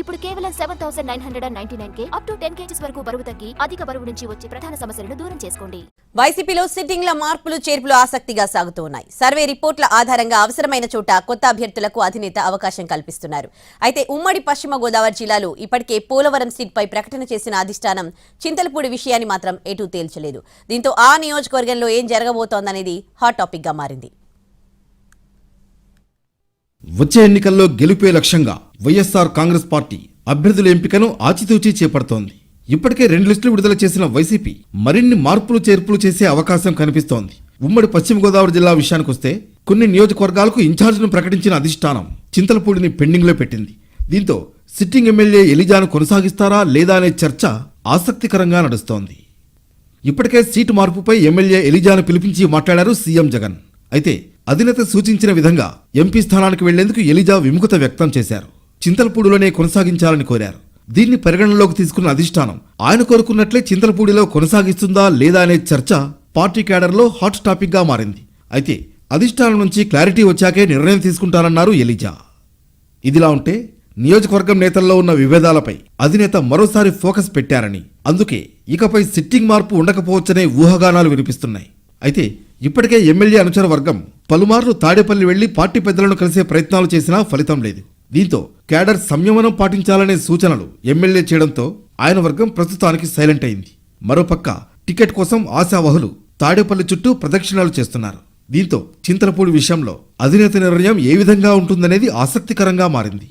ఇప్పుడు కేవలం seven thousand nine hundred and ninety nine K up to ten kgs వరకు బరువు తగ్గి అధిక బరువు నుంచి వచ్చే ప్రధాన సమస్యలను దూరం చేసుకోండి. వైసీపీలో సిట్టింగ్ల మార్పులు చేర్పులు ఆసక్తిగా సాగుతూ ఉన్నాయి సర్వే రిపోర్ట్ల ఆధారంగా అవసరమైన చోట కొత్త అభ్యర్థులకు అధినేత అవకాశం కల్పిస్తున్నారు. అయితే ఉమ్మడి పశ్చిమ గోదావరి జిల్లాలో ఇప్పటికే పోలవరం సీట్పై ప్రకటన చేసిన అధిష్టానం చింతలపూడి విషయాన్ని మాత్రం ఎటూ తేల్చలేదు. దీంతో ఆ నియోజకవర్గంలో ఏం జరగబోతోందనేది హాట్ టాపిక్గా మారింది. వచ్చే ఎన్నికల్లో గెలుపే లక్ష్యంగా వైఎస్ఆర్ కాంగ్రెస్ పార్టీ అభ్యర్థుల ఎంపికను ఆచితూచి చేపడుతోంది. ఇప్పటికే రెండు లిస్టులు విడుదల చేసిన వైసీపీ మరిన్ని మార్పులు చేర్పులు చేసే అవకాశం కనిపిస్తోంది. ఉమ్మడి పశ్చిమ గోదావరి జిల్లా విషయానికొస్తే కొన్ని నియోజకవర్గాలకు ఇన్ఛార్జ్ను ప్రకటించిన అధిష్టానం చింతలపూడిని పెండింగ్లో పెట్టింది. దీంతో సిట్టింగ్ ఎమ్మెల్యే ఎలిజాను కొనసాగిస్తారా లేదా అనే చర్చ ఆసక్తికరంగా నడుస్తోంది. ఇప్పటికే సీటు మార్పుపై ఎమ్మెల్యే ఎలిజాను పిలిపించి మాట్లాడారు సీఎం జగన్. అయితే అధినేత సూచించిన విధంగా ఎంపీ స్థానానికి వెళ్ళేందుకు ఎలిజా విముఖత వ్యక్తం చేశారు. చింతలపూడిలోనే కొనసాగించాలని కోరారు. దీన్ని పరిగణనలోకి తీసుకున్న అధిష్టానం ఆయన కోరుకున్నట్లే చింతలపూడిలో కొనసాగిస్తుందా లేదా అనే చర్చ పార్టీ క్యాడర్లో హాట్ టాపిక్గా మారింది. అయితే అధిష్టానం నుంచి క్లారిటీ వచ్చాకే నిర్ణయం తీసుకుంటారన్నారు ఎలిజా. ఇదిలా ఉంటే నియోజకవర్గం నేతల్లో ఉన్న విభేదాలపై అధినేత మరోసారి ఫోకస్ పెట్టారని అందుకే ఇకపై సిట్టింగ్ మార్పు ఉండకపోవచ్చనే ఊహాగానాలు వినిపిస్తున్నాయి. అయితే ఇప్పటికే ఎమ్మెల్యే అనుచర వర్గం పలుమార్లు తాడేపల్లి వెళ్ళి పార్టీ పెద్దలను కలిసే ప్రయత్నాలు చేసినా ఫలితం లేదు. దీంతో క్యాడర్ సంయమనం పాటించాలనే సూచనలు ఎమ్మెల్యే చేయడంతో ఆయన వర్గం ప్రస్తుతానికి సైలెంట్ అయింది. మరోపక్క టికెట్ కోసం ఆశావహులు తాడేపల్లి చుట్టూ ప్రదక్షిణాలు చేస్తున్నారు. దీంతో చింతలపూడి విషయంలో అధినేత నిర్ణయం ఏ విధంగా ఉంటుందనేది ఆసక్తికరంగా మారింది.